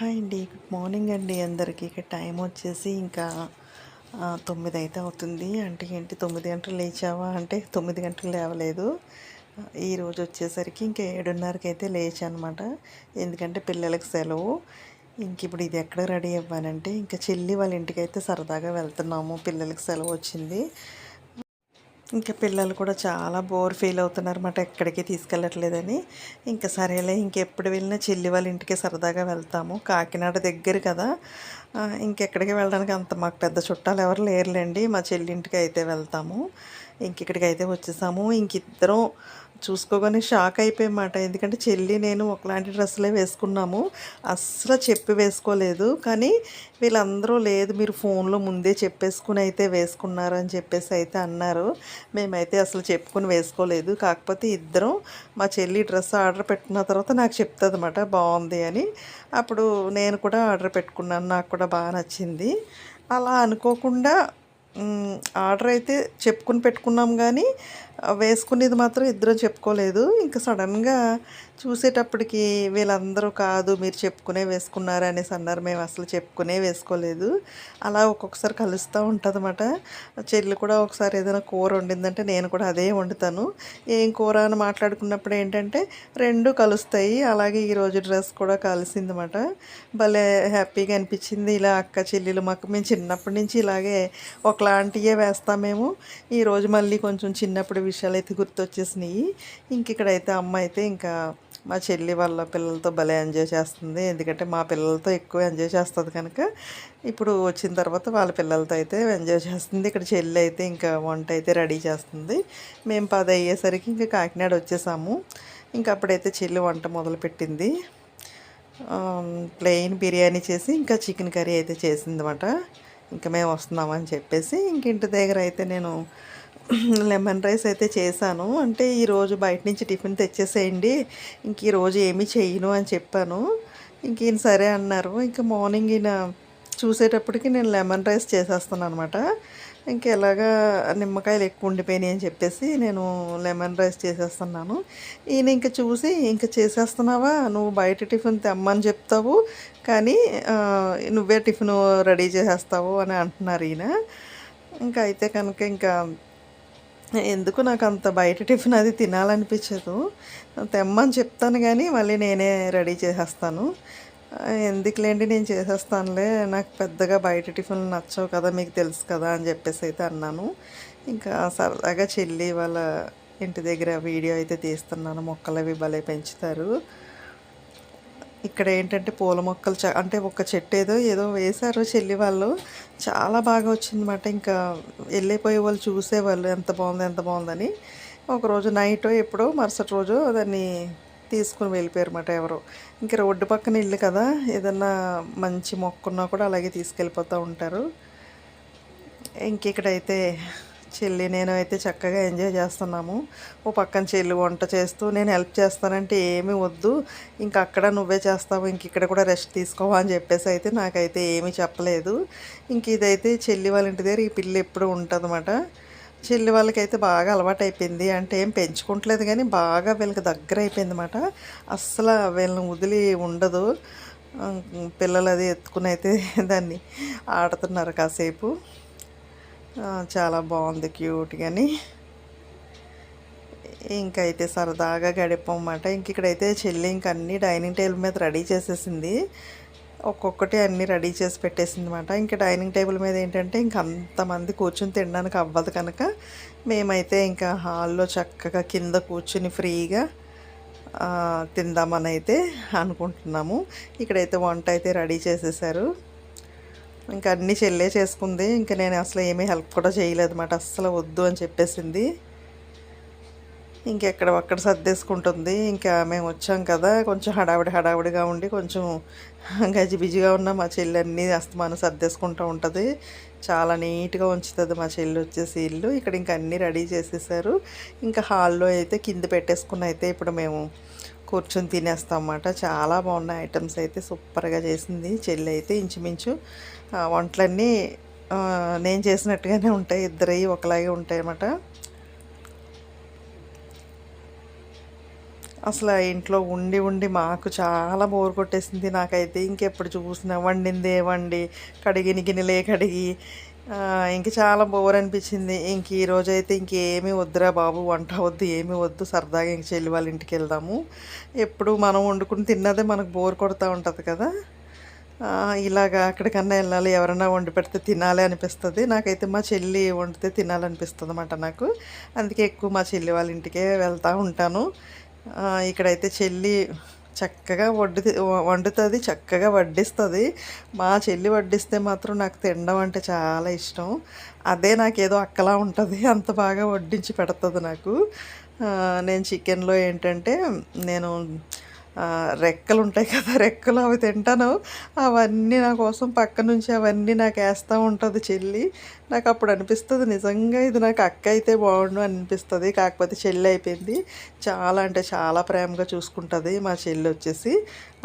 Hi అండి. Good morning అండి అందరికీ. ఇక టైం వచ్చేసి ఇంకా తొమ్మిది అయితే అవుతుంది. అంటే ఏంటి తొమ్మిది గంటలు లేచావా? అంటే తొమ్మిది గంటలు లేవలేదు. ఈరోజు వచ్చేసరికి ఇంకా ఏడున్నరకి అయితే లేచా అనమాట ఎందుకంటే పిల్లలకి సెలవు. ఇంక ఇప్పుడు ఇది ఎక్కడ రెడీ అవ్వానంటే ఇంకా చెల్లి వాళ్ళ ఇంటికి అయితే సరదాగా వెళ్తున్నాము. పిల్లలకి సెలవు వచ్చింది. ఇంకా పిల్లలు కూడా చాలా బోర్ ఫీల్ అవుతున్నారు అన్నమాట ఎక్కడికి తీసుకెళ్ళట్లేదని. ఇంకా సరేలే ఇంకెప్పుడు వెళ్ళినా చెల్లి వాళ్ళ ఇంటికి సరదాగా వెళ్తాము. కాకినాడ దగ్గర కదా. ఇంకెక్కడికి వెళ్ళడానికి అంత మాకు పెద్ద చుట్టాలు ఎవరు లేరులేండి. మా చెల్లి ఇంటికి అయితే వెళ్తాము. ఇంక ఇక్కడికి అయితే వచ్చేసాము. ఇంకిద్దరం చూసుకోగానే షాక్ అయిపోయామాట. ఎందుకంటే చెల్లి నేను ఒకలాంటి డ్రెస్సులే వేసుకున్నాము. అస్సలు చెప్పి వేసుకోలేదు. కానీ వీళ్ళందరూ లేదు మీరు ఫోన్లో ముందే చెప్పేసుకుని అయితే వేసుకున్నారు అని చెప్పేసి అయితే అన్నారు. మేమైతే అసలు చెప్పుకుని వేసుకోలేదు. కాకపోతే ఇద్దరం మా చెల్లి డ్రెస్ ఆర్డర్ పెట్టిన తర్వాత నాకు చెప్తుంది అనమాట బాగుంది అని. అప్పుడు నేను కూడా ఆర్డర్ పెట్టుకున్నాను. నాకు కూడా బాగా నచ్చింది. అలా అనుకోకుండా ఆర్డర్ అయితే చెప్పుకుని పెట్టుకున్నాం కానీ వేసుకునేది మాత్రం ఇద్దరం చెప్పుకోలేదు. ఇంకా సడన్గా చూసేటప్పటికి వీళ్ళందరూ కాదు మీరు చెప్పుకునే వేసుకున్నారు అనేసి అన్నారు. మేము అసలు చెప్పుకునే వేసుకోలేదు. అలా ఒక్కొక్కసారి కలుస్తూ ఉంటుంది చెల్లి కూడా ఒకసారి ఏదైనా కూర వండిందంటే నేను కూడా అదే వండుతాను. ఏం కూర అని మాట్లాడుకున్నప్పుడు ఏంటంటే రెండు కలుస్తాయి. అలాగే ఈరోజు డ్రెస్ కూడా కలిసిందన్నమాట. భలే హ్యాపీగా అనిపించింది. ఇలా అక్క చెల్లెలు మాకు మేము చిన్నప్పటి నుంచి ఇలాగే ఒకలాంటివే వేస్తామేమో ఈరోజు మళ్ళీ కొంచెం చిన్నప్పుడు విషయాలు అయితే గుర్తొచ్చేసినాయి. ఇంక ఇక్కడైతే అమ్మ అయితే ఇంకా మా చెల్లి వాళ్ళ పిల్లలతో భలే ఎంజాయ్ చేస్తుంది. ఎందుకంటే మా పిల్లలతో ఎక్కువ ఎంజాయ్ చేస్తుంది కనుక ఇప్పుడు వచ్చిన తర్వాత వాళ్ళ పిల్లలతో అయితే ఎంజాయ్ చేస్తుంది. ఇక్కడ చెల్లి అయితే ఇంకా వంట అయితే రెడీ చేస్తుంది. మేము పది అయ్యేసరికి ఇంకా కాకినాడ వచ్చేసాము. ఇంకా అప్పుడైతే చెల్లి వంట మొదలుపెట్టింది. ప్లెయిన్ బిర్యానీ చేసి ఇంకా చికెన్ కర్రీ అయితే చేసిందన్నమాట. ఇంకా మేము వస్తున్నామని చెప్పేసి ఇంక ఇంటి దగ్గర అయితే నేను లెమన్ రైస్ అయితే చేశాను. అంటే ఈరోజు బయట నుంచి టిఫిన్ తెచ్చేసేయండి. ఇంక ఈరోజు ఏమీ చేయను అని చెప్పాను. ఇంక ఈయన సరే అన్నారు. ఇంకా మార్నింగ్ ఈయన చూసేటప్పటికి నేను లెమన్ రైస్ చేసేస్తాను అనమాట ఇంకా ఎలాగా నిమ్మకాయలు ఎక్కువ ఉండిపోయినాయి అని చెప్పేసి నేను లెమన్ రైస్ చేసేస్తున్నాను. ఈయన ఇంకా చూసి ఇంకా చేసేస్తున్నావా? నువ్వు బయట టిఫిన్ తెమ్మని చెప్తావు. కానీ నువ్వే టిఫిన్ రెడీ చేసేస్తావు అని అంటున్నారు ఈయన. ఇంకా అయితే కనుక ఇంకా ఎందుకు నాకు అంత బయట టిఫిన్ అది తినాలనిపించదు? తెమ్మని చెప్తాను కానీ మళ్ళీ నేనే రెడీ చేసేస్తాను. ఎందుకులేండి నేను చేసేస్తానులే నాకు పెద్దగా బయట టిఫిన్లు నచ్చవు కదా మీకు తెలుసు కదా అని చెప్పేసి అయితే అన్నాను. ఇంకా సరదాగా చెల్లి వాళ్ళ ఇంటి దగ్గర వీడియో అయితే తీస్తున్నాను మొక్కలు అవి భలే పెంచుతారు. ఇక్కడ ఏంటంటే పూల మొక్కలు చ అంటే ఒక చెట్టు ఏదో ఏదో వేశారు చెల్లి వాళ్ళు. చాలా బాగా వచ్చిందన్నమాట. ఇంకా వెళ్ళిపోయే వాళ్ళు చూసేవాళ్ళు ఎంత బాగుంది ఎంత బాగుందని. ఒకరోజు నైట్ ఎప్పుడో మరుసటి రోజు దాన్ని తీసుకుని వెళ్ళిపోయారు ఎవరు ఎవరో. ఇంకా రోడ్డు పక్కన ఇల్లు కదా ఏదన్నా మంచి మొక్క ఉన్నా కూడా అలాగే తీసుకెళ్ళిపోతూ ఉంటారు. ఇంక ఇక్కడైతే చెల్లి నేను అయితే చక్కగా ఎంజాయ్ చేస్తున్నాము. ఓ పక్కన చెల్లి వంట చేస్తూ నేను హెల్ప్ చేస్తానంటే ఏమీ వద్దు. ఇంక అక్కడ నువ్వే చేస్తావు ఇంక ఇక్కడ కూడా రెస్ట్ తీసుకోవా అని చెప్పేసి అయితే నాకైతే ఏమీ చెప్పలేదు. ఇంక ఇదైతే చెల్లి వాళ్ళ ఇంటి దగ్గర ఈ పిల్లి ఎప్పుడు ఉంటుందన్నమాట. చెల్లి వాళ్ళకైతే బాగా అలవాటు అయిపోయింది అంటే ఏం పెంచుకుంటలేదు కానీ బాగా వీళ్ళకి దగ్గర అయిపోయింది అనమాట అస్సలు వీళ్ళని వదిలి ఉండదు. పిల్లలు అది ఎత్తుకుని అయితే దాన్ని ఆడుతున్నారు కాసేపు. చాలా బాగుంది క్యూట్ కానీ ఇంకైతే సరదాగా గడిపమాట ఇంక ఇక్కడైతే చెల్లి ఇంక అన్ని డైనింగ్ టేబుల్ మీద రెడీ చేసేసింది. ఒక్కొక్కటి అన్నీ రెడీ చేసి పెట్టేసింది అనమాట ఇంకా డైనింగ్ టేబుల్ మీద ఏంటంటే ఇంక అంతమంది కూర్చుని తినడానికి అవ్వదు కనుక మేమైతే ఇంకా హాల్లో చక్కగా కింద కూర్చుని ఫ్రీగా తిందామని అయితే అనుకుంటున్నాము. ఇక్కడైతే వంట అయితే రెడీ చేసేసారు. ఇంకా అన్నీ చెల్లే చేసుకుంది. ఇంకా నేను అసలు ఏమీ హెల్ప్ కూడా చేయలేదు అనమాట అస్సలు వద్దు అని చెప్పేసింది. ఇంకెక్కడ ఒక్కడ సర్దేసుకుంటుంది. ఇంకా మేము వచ్చాం కదా. కొంచెం హడావిడి హడావిడిగా ఉండి కొంచెం గజిబిజిగా ఉన్న మా చెల్లి అన్నీ అస్తమానం సర్దేసుకుంటూ ఉంటుంది. చాలా నీట్గా ఉంచుతుంది మా చెల్లి వచ్చేసి ఇల్లు. ఇక్కడ ఇంకా అన్నీ రెడీ చేసేసారు. ఇంకా హాల్లో అయితే కింద పెట్టేసుకుని అయితే ఇప్పుడు మేము కూర్చొని తినేస్తాం అన్నమాట చాలా బాగున్నాయి ఐటమ్స్ అయితే సూపర్గా చేసింది. చెల్లి అయితే ఇంచుమించు వంటలన్నీ నేను చేసినట్టుగానే ఉంటాయి. ఇద్దరవి ఒకలాగే ఉంటాయి అన్నమాట అసలు ఇంట్లో ఉండి ఉండి మాకు చాలా బోర్ కొట్టేసింది నాకైతే. ఇంకెప్పుడు చూసినా వండిందే వండి కడిగి గిన్నెలే కడిగి ఇంక చాలా బోర్ అనిపించింది. ఇంక ఈ అయితే ఇంకేమీ వద్దురా బాబు వంట వద్దు ఏమీ వద్దు సరదాగా ఇంక చెల్లి వాళ్ళ ఇంటికి వెళ్దాము. ఎప్పుడు మనం వండుకుని తిన్నదే మనకు బోర్ కొడతా ఉంటుంది కదా. ఇలాగా అక్కడికన్నా వెళ్ళాలి ఎవరైనా వండి పెడితే తినాలి అనిపిస్తుంది. నాకైతే మా చెల్లి వండితే తినాలనిపిస్తుంది అనమాట నాకు. అందుకే ఎక్కువ మా చెల్లి వాళ్ళ ఇంటికే వెళ్తూ ఉంటాను. ఇక్కడైతే చెల్లి చక్కగా వడ్డి వండుతుంది చక్కగా వడ్డిస్తుంది. మా చెల్లి వడ్డిస్తే మాత్రం నాకు తినడం అంటే చాలా ఇష్టం. అదే నాకేదో అక్కలా ఉంటుంది అంత బాగా వడ్డించి పెడుతుంది నాకు. నేను చికెన్లో ఏంటంటే నేను రెక్కలు ఉంటాయి కదా రెక్కలు అవి తింటాను. అవన్నీ నా కోసం పక్క నుంచి అవన్నీ నాకు వేస్తూ ఉంటుంది చెల్లి. నాకు అప్పుడు అనిపిస్తుంది నిజంగా ఇది నాకు అక్క అయితే బాగుండు అనిపిస్తుంది. కాకపోతే చెల్లి అయిపోయింది. చాలా అంటే చాలా ప్రేమగా చూసుకుంటుంది మా చెల్లి వచ్చేసి.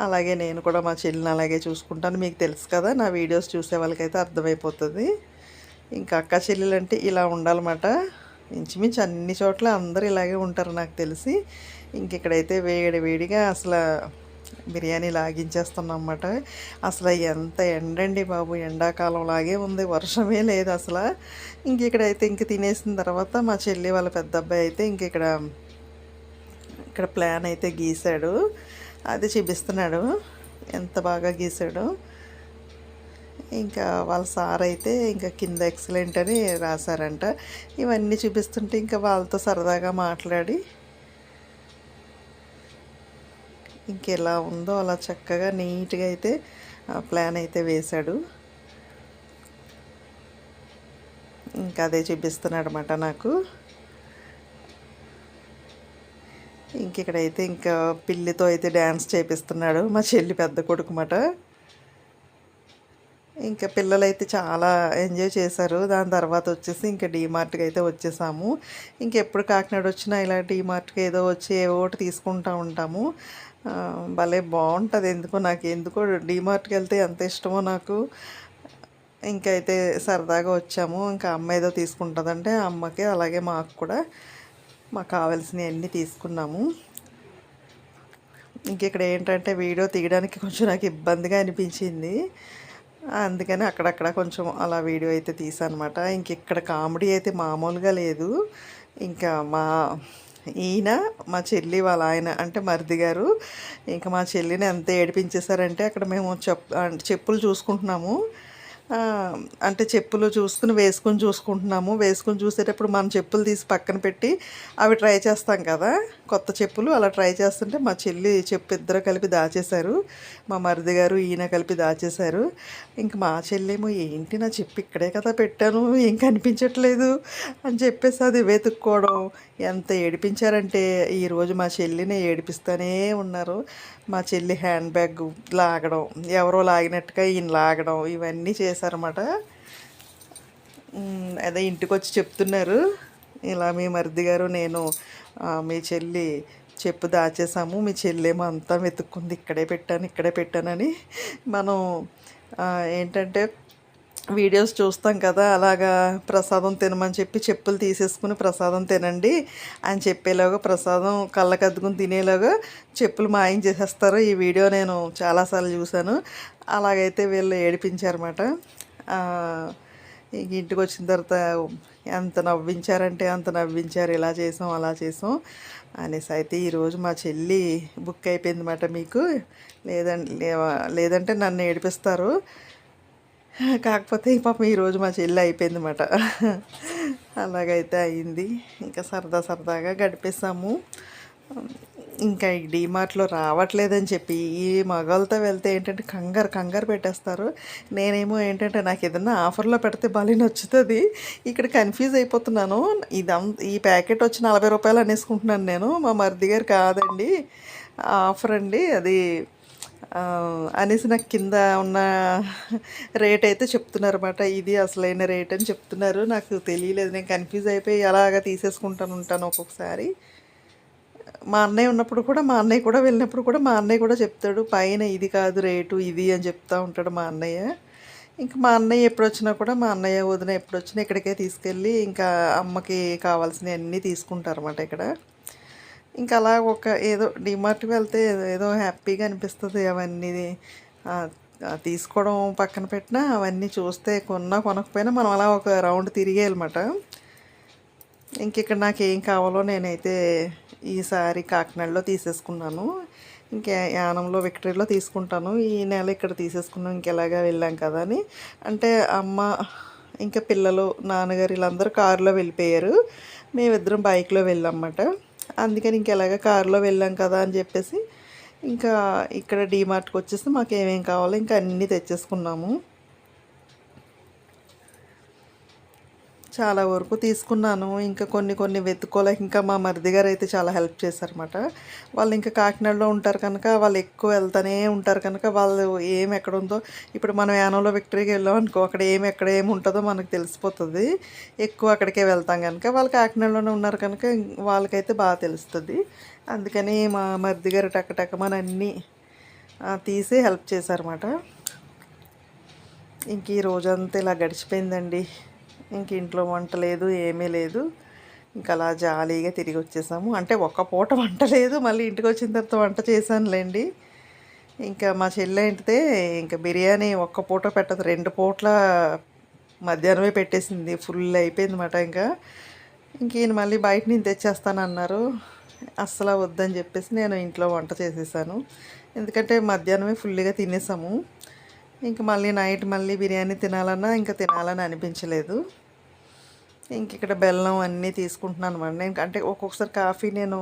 అలాగే నేను కూడా మా చెల్లిని అలాగే చూసుకుంటాను. మీకు తెలుసు కదా నా వీడియోస్ చూసే వాళ్ళకైతే అర్థమైపోతుంది. ఇంకా అక్క చెల్లెలు అంటే ఇలా ఉండాలన్నమాట. ఇంచుమించు అన్ని చోట్ల అందరూ ఇలాగే ఉంటారు నాకు తెలిసి. ఇంకెక్కడైతే వేడి వేడిగా అసలు బిర్యానీ లాగించేస్తున్నాం అన్నమాట అసలు ఎంత ఎండండి బాబు ఎండాకాలం లాగే ఉంది వర్షమే లేదు అసలు. ఇంక ఇక్కడైతే ఇంక తినేసిన తర్వాత మా చెల్లి వాళ్ళ పెద్ద అబ్బాయి అయితే ఇంక ఇక్కడ ఇక్కడ ప్లాన్ అయితే గీశాడు. అది చూపిస్తున్నాడు ఎంత బాగా గీశాడు. ఇంకా వాళ్ళ సార్ అయితే ఇంకా కింద ఎక్సలెంట్ అని రాశారంట. ఇవన్నీ చూపిస్తుంటే ఇంకా వాళ్ళతో సరదాగా మాట్లాడి ఇంకెలా ఉందో అలా చక్కగా నీట్గా అయితే ఆ ప్లాన్ అయితే వేశాడు. ఇంకా అదే చూపిస్తున్నాడు అనమాట నాకు. ఇంక ఇక్కడైతే ఇంకా పిల్లితో అయితే డ్యాన్స్ చేపిస్తున్నాడు మా చెల్లి పెద్ద కొడుకు మాట ఇంకా పిల్లలైతే చాలా ఎంజాయ్ చేశారు. దాని తర్వాత వచ్చేసి ఇంకా డీమార్ట్కి అయితే వచ్చేసాము. ఇంకెప్పుడు కాకినాడ వచ్చినా ఇలా డీమార్ట్కి ఏదో వచ్చి ఏ ఒకటి తీసుకుంటూ ఉంటాము. భలే బాగుంటుంది. ఎందుకో నాకు ఎందుకో డీమార్ట్కి వెళ్తే ఎంత ఇష్టమో నాకు. ఇంకైతే సరదాగా వచ్చాము. ఇంకా అమ్మ ఏదో తీసుకుంటుందంటే ఆ అమ్మకి అలాగే మాకు కూడా మాకు కావాల్సినవి అన్నీ తీసుకున్నాము. ఇంక ఇక్కడ ఏంటంటే వీడియో తీయడానికి కొంచెం నాకు ఇబ్బందిగా అనిపించింది. అందుకని అక్కడక్కడ కొంచెం అలా వీడియో అయితే తీసానమాట. ఇంక ఇక్కడ కామెడీ అయితే మామూలుగా లేదు. ఇంకా మా ఈయన మా చెల్లి వాళ్ళ ఆయన అంటే మరిది గారు. ఇంకా మా చెల్లిని ఎంత ఏడిపించేశారంటే అక్కడ మేము చెప్ అంటే చెప్పులు చూసుకుంటున్నాము. అంటే చెప్పులు చూసుకుని వేసుకుని చూసుకుంటున్నాము. వేసుకుని చూసేటప్పుడు మనం చెప్పులు తీసి పక్కన పెట్టి అవి ట్రై చేస్తాం కదా. కొత్త చెప్పులు అలా ట్రై చేస్తుంటే మా చెల్లి చెప్పు ఇద్దరు కలిపి దాచేశారు. మా మరిది గారు ఈయన కలిపి దాచేశారు. ఇంక మా చెల్లేమో ఏంటి నా చెప్పు ఇక్కడే కదా పెట్టాను ఏం కనిపించట్లేదు? అని చెప్పేసి అది వెతుక్కోవడం ఎంత ఏడిపించారంటే ఈరోజు మా చెల్లిని ఏడిపిస్తూనే ఉన్నారు. మా చెల్లి హ్యాండ్ బ్యాగ్ లాగడం ఎవరో లాగినట్టుగా ఈయన లాగడం ఇవన్నీ చేశారన్నమాట. అదే ఇంటికి వచ్చి చెప్తున్నారు. ఇలా మీ మరిది గారు నేను మీ చెల్లి చెప్పు దాచేసాము మీ చెల్లేమో అంతా వెతుక్కుంది ఇక్కడే పెట్టాను ఇక్కడే పెట్టానని. మనం ఏంటంటే వీడియోస్ చూస్తాం కదా అలాగా ప్రసాదం తినమని చెప్పి చెప్పులు తీసేసుకుని ప్రసాదం తినండి అని చెప్పేలాగా ప్రసాదం కళ్ళకద్దుకుని తినేలాగా చెప్పులు మాయం చేసేస్తారు. ఈ వీడియో నేను చాలాసార్లు చూశాను. అలాగైతే వీళ్ళు ఏడిపించారన్నమాట. ఇంటికి వచ్చిన తర్వాత ఎంత నవ్వించారంటే అంత నవ్వించారు. ఇలా చేసాం అలా చేసాం అనేసి అయితే ఈరోజు మా చెల్లి బుక్ అయిపోయింది అన్నమాట మీకు లేదంటే లేదంటే నన్ను ఏడిపిస్తారు. కాకపోతే పాపం ఈరోజు మా చెల్లి అయిపోయింది అన్నమాట అలాగైతే అయింది. ఇంకా సరదా సరదాగా గడిపేసాము. ఇంకా ఈ డీమార్ట్లో రావట్లేదని చెప్పి ఈ మగవాళ్ళతో వెళ్తే ఏంటంటే కంగారు కంగారు పెట్టేస్తారు. నేనేమో ఏంటంటే నాకు ఏదన్నా ఆఫర్లో పెడితే భలే నచ్చుతుంది. ఇక్కడ కన్ఫ్యూజ్ అయిపోతున్నాను. ఇదం ఈ ప్యాకెట్ వచ్చి నలభై రూపాయలు అనేసుకుంటున్నాను నేను. మా మరిది గారు కాదండి. ఆఫర్ అండి. అది అనేసి నాకు కింద ఉన్న రేట్ అయితే చెప్తున్నారు అనమాట ఇది అసలైన రేట్ అని చెప్తున్నారు. నాకు తెలియలేదు. నేను కన్ఫ్యూజ్ అయిపోయి అలాగా తీసేసుకుంటాను ఉంటాను ఒక్కొక్కసారి. మా అన్నయ్య ఉన్నప్పుడు కూడా మా అన్నయ్య కూడా వెళ్ళినప్పుడు కూడా మా అన్నయ్య కూడా చెప్తాడు పైన ఇది కాదు రేటు ఇది అని చెప్తా ఉంటాడు మా అన్నయ్య. ఇంకా మా అన్నయ్య ఎప్పుడు వచ్చినా కూడా మా అన్నయ్య వదిన ఎప్పుడు వచ్చినా ఇక్కడికే తీసుకెళ్ళి ఇంకా అమ్మకి కావాల్సినవి అన్నీ తీసుకుంటారు అన్నమాట ఇక్కడ. ఇంకా అలా ఒక ఏదో డిమార్ట్కి వెళ్తే ఏదో- హ్యాపీగా అనిపిస్తుంది అవన్నీ. తీసుకోవడం పక్కన పెట్టినా అవన్నీ చూస్తే కొన్నా కొనకపోయినా మనం అలా ఒక రౌండ్ తిరిగేయాలన్నమాట. ఇంక ఇక్కడ నాకు ఏం కావాలో నేనైతే ఈసారి కాకినాడలో తీసేసుకున్నాను. ఇంకా యానంలో విక్టరీలో తీసుకుంటాను. ఈ నెల ఇక్కడ తీసేసుకున్నాం ఇంకెలాగా వెళ్ళాం కదా అని. అంటే అమ్మ ఇంకా పిల్లలు నాన్నగారు వీళ్ళందరూ కారులో వెళ్ళిపోయారు. మేమిద్దరం బైక్లో వెళ్ళామన్నమాట. అందుకని ఇంకెలాగా కారులో వెళ్ళాం కదా అని చెప్పేసి ఇంకా ఇక్కడ డీమార్ట్కి వచ్చేసి మాకు ఏమేం కావాలో ఇంకా అన్నీ తెచ్చేసుకున్నాము. చాలా వరకు తీసుకున్నాను. ఇంకా కొన్ని కొన్ని వెతుక్కోలేక ఇంకా మా మరిది గారు అయితే చాలా హెల్ప్ చేశారన్నమాట. వాళ్ళు ఇంకా కాకినాడలో ఉంటారు కనుక వాళ్ళు ఎక్కువ వెళ్తూనే ఉంటారు కనుక వాళ్ళు ఏం ఎక్కడ ఉందో ఇప్పుడు మనం యానంలో విక్టరీకి వెళ్ళాం అనుకో అక్కడ ఏం ఎక్కడ ఏమి ఉంటుందో మనకు తెలిసిపోతుంది. ఎక్కువ అక్కడికే వెళ్తాం కనుక. వాళ్ళు కాకినాడలోనే ఉన్నారు కనుక వాళ్ళకైతే బాగా తెలుస్తుంది. అందుకని మా మరిది గారు టక్క మన అన్నీ తీసి హెల్ప్ చేశారన్నమాట. ఇంక ఈ రోజంతా ఇలా గడిచిపోయిందండి. ఇంక ఇంట్లో వంట లేదు ఏమీ లేదు. ఇంకా అలా జాలీగా తిరిగి వచ్చేసాము. అంటే ఒక్క పూట వంట లేదు మళ్ళీ ఇంటికి వచ్చిన తర్వాత వంట చేశానులేండి. ఇంకా మా చెల్లె ఏంటితే ఇంకా బిర్యానీ ఒక్క పూట పెట్టదు రెండు పూట్ల మధ్యాహ్నమే పెట్టేసింది. ఫుల్ అయిపోయింది మాట ఇంకా. ఇంక ఈయన మళ్ళీ బయట నేను తెచ్చేస్తానన్నారు. అస్సలు వద్దని చెప్పేసి నేను ఇంట్లో వంట చేసేసాను. ఎందుకంటే మధ్యాహ్నమే ఫుల్గా తినేసాము. ఇంక మళ్ళీ నైట్ మళ్ళీ బిర్యానీ తినాలన్నా ఇంకా తినాలని అనిపించలేదు. ఇంక ఇక్కడ బెల్లం అన్నీ తీసుకుంటున్నాను అనమాట నేను అంటే ఒక్కొక్కసారి కాఫీ నేను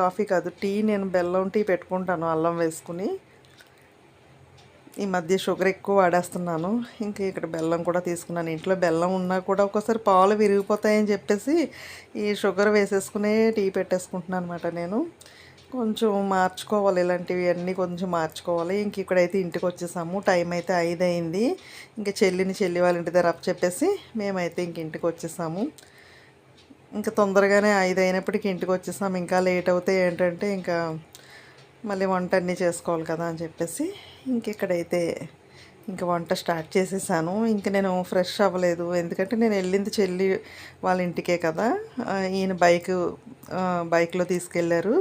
కాఫీ కాదు టీ నేను బెల్లం టీ పెట్టుకుంటాను అల్లం వేసుకుని. ఈ మధ్య షుగర్ ఎక్కువ వాడేస్తున్నాను. ఇంకా ఇక్కడ బెల్లం కూడా తీసుకున్నాను. ఇంట్లో బెల్లం ఉన్నా కూడా ఒక్కోసారి పాలు విరిగిపోతాయని చెప్పేసి ఈ షుగర్ వేసేసుకునే టీ పెట్టేసుకుంటున్నాను అనమాట నేను. కొంచెం మార్చుకోవాలి. ఇలాంటివి అన్నీ కొంచెం మార్చుకోవాలి. ఇంక ఇక్కడైతే ఇంటికి వచ్చేసాము. టైం అయితే ఐదు అయింది ఇంకా చెల్లిని చెల్లి వాళ్ళ ఇంటి దగ్గర అప్ చెప్పేసి మేమైతే ఇంక ఇంటికి వచ్చేసాము. ఇంకా తొందరగానే ఐదు అయినప్పటికీ ఇంటికి వచ్చేసాము. ఇంకా లేట్ అవుతే ఏంటంటే ఇంకా మళ్ళీ వంట అన్నీ చేసుకోవాలి కదా అని చెప్పేసి ఇంక ఇక్కడైతే ఇంకా వంట స్టార్ట్ చేసేసాను. ఇంక నేను ఫ్రెష్ అవ్వలేదు. ఎందుకంటే నేను వెళ్ళింది చెల్లి వాళ్ళ ఇంటికే కదా. ఈయన బైక్ బైక్లో తీసుకెళ్ళారు.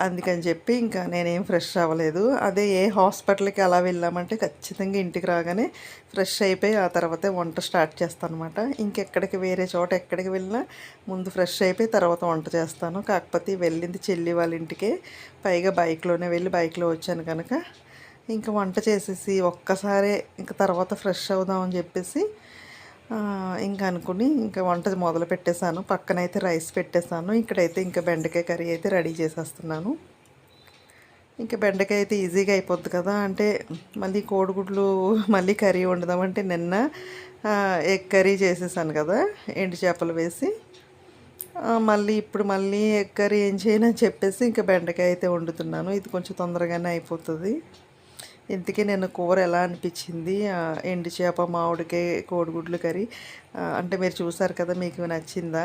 అందుకని చెప్పి ఇంకా నేనేం ఫ్రెష్ అవ్వలేదు. అదే ఏ హాస్పిటల్కి అలా వెళ్ళామంటే ఖచ్చితంగా ఇంటికి రాగానే ఫ్రెష్ అయిపోయి ఆ తర్వాతే వంట స్టార్ట్ చేస్తాను అనమాట ఇంకెక్కడికి వేరే చోట ఎక్కడికి వెళ్ళినా ముందు ఫ్రెష్ అయిపోయి తర్వాత వంట చేస్తాను. కాకపోతే వెళ్ళింది చెల్లి వాళ్ళ ఇంటికే. పైగా బైక్లోనే వెళ్ళి బైక్లో వచ్చాను కనుక. ఇంకా వంట చేసేసి ఒక్కసారే ఇంకా తర్వాత ఫ్రెష్ అవుదామని చెప్పేసి ఇంకా అనుకుని ఇంకా వంట మొదలు పెట్టేశాను. పక్కనైతే రైస్ పెట్టేశాను. ఇక్కడైతే ఇంకా బెండకాయ కర్రీ అయితే రెడీ చేసేస్తున్నాను. ఇంకా బెండకాయ అయితే ఈజీగా అయిపోద్ది కదా. అంటే మళ్ళీ కోడిగుడ్లు మళ్ళీ కర్రీ వండుదామంటే నిన్న ఎగ్ కర్రీ చేసేసాను కదా ఎండు చేపలు వేసి. మళ్ళీ ఇప్పుడు మళ్ళీ ఎగ్ కర్రీ ఏం చేయనని చెప్పేసి ఇంకా బెండకాయ అయితే వండుతున్నాను. ఇది కొంచెం తొందరగానే అయిపోతుంది. ఇంతకీ నేను కూర ఎలా అనిపించింది? ఎండు చేప మామిడికాయ కోడిగుడ్లు కర్రీ. అంటే మీరు చూసారు కదా మీకు నచ్చిందా?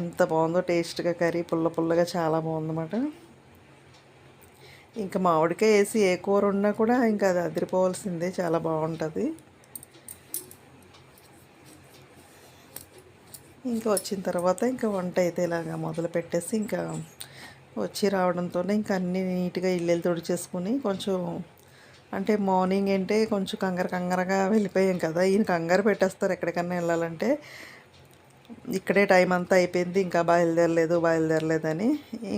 ఎంత బాగుందో టేస్ట్గా కర్రీ పుల్ల పుల్లగా చాలా బాగుందన్నమాట. ఇంకా మామిడికాయ వేసి ఏ కూర ఉన్నా కూడా ఇంకా అది అదిరిపోవాల్సిందే చాలా బాగుంటుంది. ఇంకా వచ్చిన తర్వాత ఇంకా వంట అయితే ఇలాగా మొదలు పెట్టేసి ఇంకా వచ్చి రావడంతోనే ఇంకా అన్నీ నీట్గా ఇల్లు తుడిచేసుకుని కొంచెం అంటే మార్నింగ్ ఏంటే కొంచెం కంగారు కంగారుగా వెళ్ళిపోయాం కదా. ఈయన కంగారు పెట్టేస్తారు ఎక్కడికన్నా వెళ్ళాలంటే. ఇక్కడే టైం అంతా అయిపోయింది. ఇంకా బయలుదేరలేదు బయలుదేరలేదని.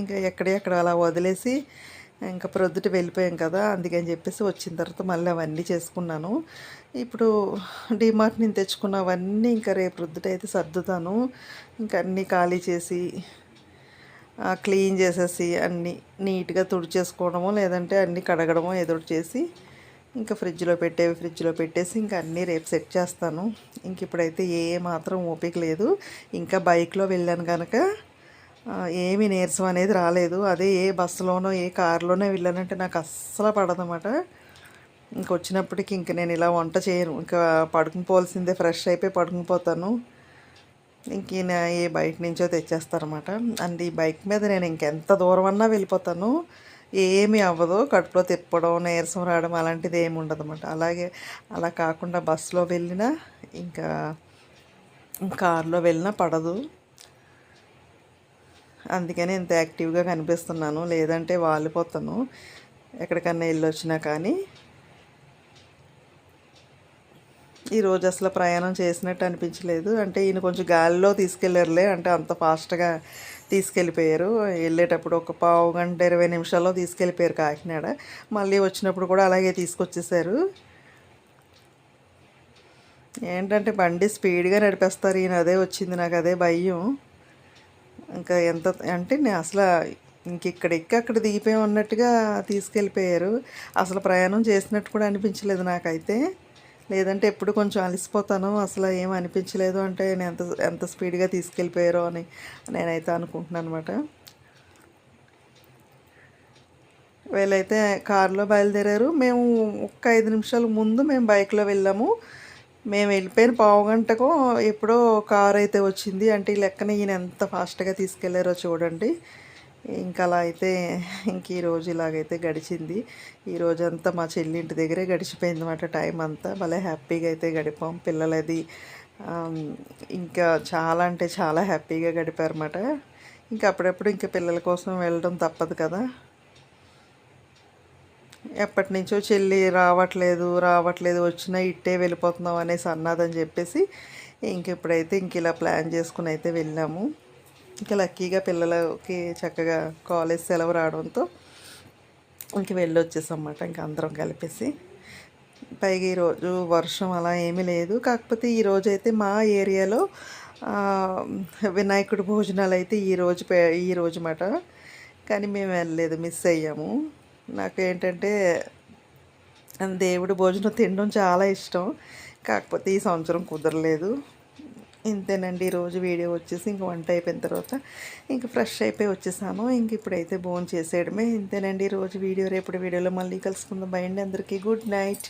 ఇంకా ఎక్కడే అక్కడ అలా వదిలేసి ఇంకా ప్రొద్దుట వెళ్ళిపోయాం కదా. అందుకని చెప్పేసి వచ్చిన తర్వాత మళ్ళీ అవన్నీ చేసుకున్నాను. ఇప్పుడు డిమార్ట్ నేను తెచ్చుకున్నవన్నీ ఇంకా రేపు ప్రొద్దుట అయితే సర్దుతాను. ఇంకా అన్నీ ఖాళీ చేసి క్లీన్ చేసేసి అన్నీ నీట్గా తుడిచేసుకోవడము లేదంటే అన్నీ కడగడమో ఏదో చేసి ఇంకా ఫ్రిడ్జ్లో పెట్టేవి ఫ్రిడ్జ్లో పెట్టేసి ఇంకా అన్నీ రేపు సెట్ చేస్తాను. ఇంక ఇప్పుడైతే ఏ మాత్రం ఓపిక లేదు. ఇంకా బైక్లో వెళ్ళాను కనుక ఏమి ఏమీ నీరసం అనేది రాలేదు. అదే ఏ బస్సులోనో ఏ కారులోనో వెళ్ళానంటే నాకు అస్సలు పడదన్నమాట. ఇంకొచ్చినప్పటికి ఇంక నేను ఇలా వంట చేయను. ఇంకా పడుకుని పోవాల్సిందే ఫ్రెష్ అయిపోయి పడుకుని పోతాను. ఇంక ఈయన ఏ బయట నుంచో తెచ్చేస్తారన్నమాట. అండ్ ఈ బైక్ మీద నేను ఇంకెంత దూరం అన్నా వెళ్ళిపోతాను. ఏమీ అవ్వదు. కడుపులో తిప్పడం నీరసం రావడం అలాంటిది ఏమి ఉండదు అనమాట అలాగే అలా కాకుండా బస్సులో వెళ్ళినా ఇంకా కారులో వెళ్ళినా పడదు. అందుకని ఇంత యాక్టివ్గా కనిపిస్తున్నాను. లేదంటే వాలిపోతాను. ఎక్కడికన్నా వెళ్ళి వచ్చినా కానీ. ఈరోజు అసలు ప్రయాణం చేసినట్టు అనిపించలేదు. అంటే ఈయన కొంచెం గాలిలో తీసుకెళ్ళారులే అంటే అంత ఫాస్ట్గా తీసుకెళ్ళిపోయారు. వెళ్ళేటప్పుడు ఒక పావు గంట ఇరవై నిమిషాల్లో తీసుకెళ్ళిపోయారు కాకినాడ. మళ్ళీ వచ్చినప్పుడు కూడా అలాగే తీసుకొచ్చేసారు. ఏంటంటే బండి స్పీడ్గా నడిపేస్తారు. ఈయన అదే వచ్చింది. నాకు అదే భయం. ఇంకా ఎంత అంటే నేను అసలు ఇంక ఇక్కడ ఎక్కి అక్కడ దిగిపోయి ఉన్నట్టుగా తీసుకెళ్ళిపోయారు. అసలు ప్రయాణం చేసినట్టు కూడా అనిపించలేదు నాకైతే. లేదంటే ఎప్పుడు కొంచెం అలసిపోతాను అసలు ఏం అనిపించలేదు అంటే నేను ఎంత ఎంత స్పీడ్గా తీసుకెళ్ళిపోయారో అని నేనైతే అనుకుంటున్నాను అనమాట వీళ్ళైతే కారులో బయలుదేరారు. మేము ఒక్క ఐదు నిమిషాల ముందు మేము బైక్లో వెళ్ళాము. మేము వెళ్ళిపోయిన పావు గంటకు ఎప్పుడో కార్ అయితే వచ్చింది. అంటే ఈ లెక్కన ఈయన ఎంత ఫాస్ట్గా తీసుకెళ్ళారో చూడండి. ఇంకా అలా అయితే ఇంక ఈరోజు ఇలాగైతే గడిచింది. ఈ మా చెల్లి ఇంటి దగ్గరే గడిచిపోయింది అనమాట టైం అంతా. భలే హ్యాపీగా అయితే గడిపాం. పిల్లలది ఇంకా చాలా అంటే చాలా హ్యాపీగా గడిపారన్నమాట. ఇంకా అప్పుడప్పుడు ఇంకా పిల్లల కోసం వెళ్ళడం తప్పదు కదా. ఎప్పటి నుంచో చెల్లి రావట్లేదు రావట్లేదు వచ్చినా ఇట్టే వెళ్ళిపోతున్నాం అనేసి అన్నదని చెప్పేసి ఇంక ఇప్పుడైతే ఇంక ఇలా ప్లాన్ చేసుకుని అయితే వెళ్ళాము. ఇంకా లక్కీగా పిల్లలకి చక్కగా కాలేజ్ సెలవు రావడంతో ఇంక వెళ్ళి వచ్చేసాం ఇంక అందరం కలిపేసి. పైగా ఈరోజు వర్షం అలా ఏమీ లేదు. కాకపోతే ఈరోజు అయితే మా ఏరియాలో వినాయకుడు భోజనాలు అయితే ఈరోజు ఈరోజు ఈ రోజు మాట కానీ మేము వెళ్ళలేదు మిస్ అయ్యాము. నాకు ఏంటంటే దేవుడు భోజనం తినడం చాలా ఇష్టం. కాకపోతే ఈ సంవత్సరం కుదరలేదు. ఇంతేనండి ఈరోజు వీడియో వచ్చేసి ఇంక వంట అయిపోయిన తర్వాత ఇంక ఫ్రెష్ అయిపోయి వచ్చేసాము ఇంక ఇప్పుడైతే బోన్ చేసేయడమే ఇంతేనండి ఈరోజు వీడియో. రేపటి వీడియోలో మళ్ళీ కలుసుకుందాం. బయండి అందరికీ. Good night.